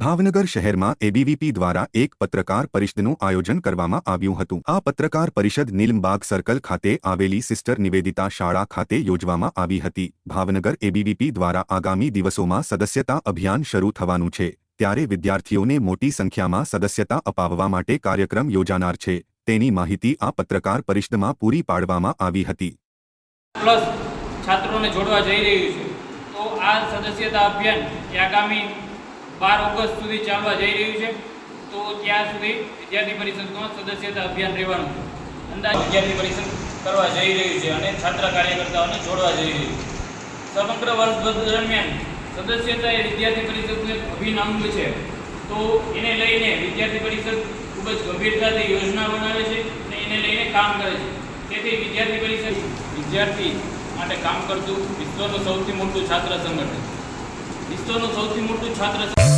ભાવનગર શહેરમાં એબીવીપી દ્વારા એક પત્રકાર પરિષદનું આયોજન કરવામાં આવ્યું હતું. આ પત્રકાર પરિષદ નીલમબાગ સર્કલ ખાતે આવેલી સિસ્ટર નિવેદિતા શાળા ખાતે યોજવામાં આવી હતી. ભાવનગર એબીવીપી દ્વારા આગામી દિવસોમાં સદસ્યતા અભિયાન શરૂ થવાનું છે. ત્યારે વિદ્યાર્થીઓને મોટી સંખ્યામાં સદસ્યતા અપાવવા માટે કાર્યક્રમ યોજાનાર છે. તેની માહિતી આ પત્રકાર પરિષદમાં પૂરી પાડવામાં આવી હતી. પ્લસ છાત્રોને જોડવા જઈ રહ્યું છે. તો આ સદસ્યતા અભિયાન આગામી બાર ઓગસ્ટ સુધી ચાલવા જઈ રહ્યું છે. તો ત્યાં સુધી વિદ્યાર્થી પરિષદમાં સદસ્યતા અભિયાન રહેવાનું. છે અંદાજ વિદ્યાર્થી પરિષદ કરવા જઈ રહ્યું છે અને છાત્ર કાર્યકર્તાઓને જોડવા જઈ રહ્યું છે. સમગ્ર વર્ષ દરમિયાન સદસ્યતા એ વિદ્યાર્થી પરિષદનું એક અભિન્ન છે. તો એને લઈને વિદ્યાર્થી પરિષદ ખૂબ જ ગંભીરતાથી યોજના બનાવે છે અને એને લઈને કામ કરે છે. તેથી વિદ્યાર્થી પરિષદ વિદ્યાર્થી માટે કામ કરતું વિશ્વનું સૌથી મોટું છાત્ર સંગઠન. વિશ્વનું સૌથી મોટું છાત્ર સંગઠન